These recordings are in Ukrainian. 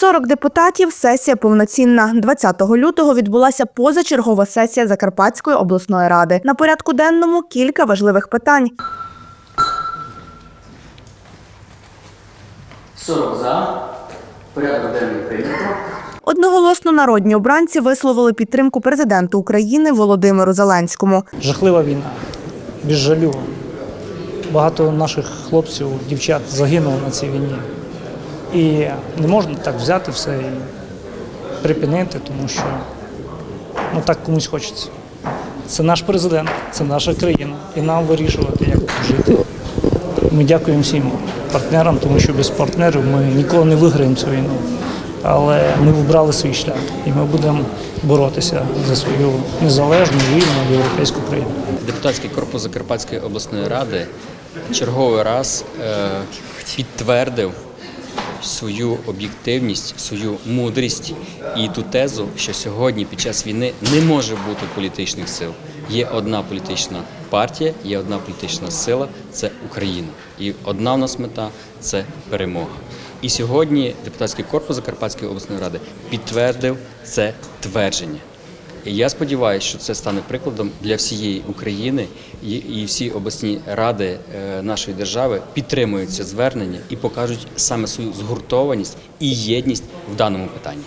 40 депутатів. Сесія повноцінна. 20 лютого відбулася позачергова сесія Закарпатської обласної ради. На порядку денному кілька важливих питань. 40 за. Порядок денний прийнято. Одноголосно народні обранці висловили підтримку президенту України Володимиру Зеленському. Жахлива війна, без жалю. Багато наших хлопців, дівчат загинуло на цій війні. І не можна так взяти все і припинити, тому що ну, так комусь хочеться. Це наш президент, це наша країна, і нам вирішувати, як жити. Ми дякуємо всім партнерам, тому що без партнерів ми ніколи не виграємо цю війну. Але ми вибрали свій шлях, і ми будемо боротися за свою незалежну, вільну європейську країну. Депутатський корпус Закарпатської обласної ради черговий раз е, підтвердив свою об'єктивність, свою мудрість і ту тезу, що сьогодні під час війни не може бути політичних сил. Є одна політична партія, є одна політична сила це Україна. І одна в нас мета це перемога. І сьогодні депутатський корпус Закарпатської обласної ради підтвердив це твердження. І я сподіваюся, що це стане прикладом для всієї України і, всі обласні ради е, нашої держави підтримують це звернення і покажуть саме свою згуртованість і єдність в даному питанні.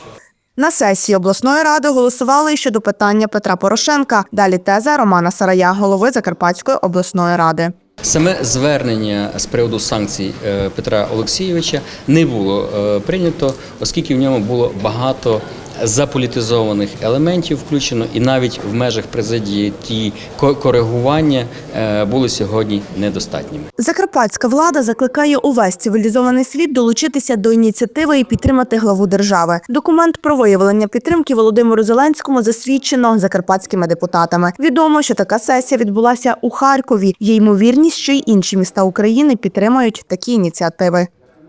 На сесії обласної ради голосували щодо питання Петра Порошенка. Далі теза Романа Сарая, голови Закарпатської обласної ради. Саме звернення з приводу санкцій е, Петра Олексійовича не було е, прийнято, оскільки в ньому було багато заполітизованих елементів включено, і навіть в межах президії ті коригування е, були сьогодні недостатніми. Закарпатська влада закликає увесь цивілізований світ долучитися до ініціативи і підтримати главу держави. Документ про виявлення підтримки Володимиру Зеленському засвідчено закарпатськими депутатами. Відомо, що така сесія відбулася у Харкові. Є ймовірність, що й інші міста України підтримають такі ініціативи.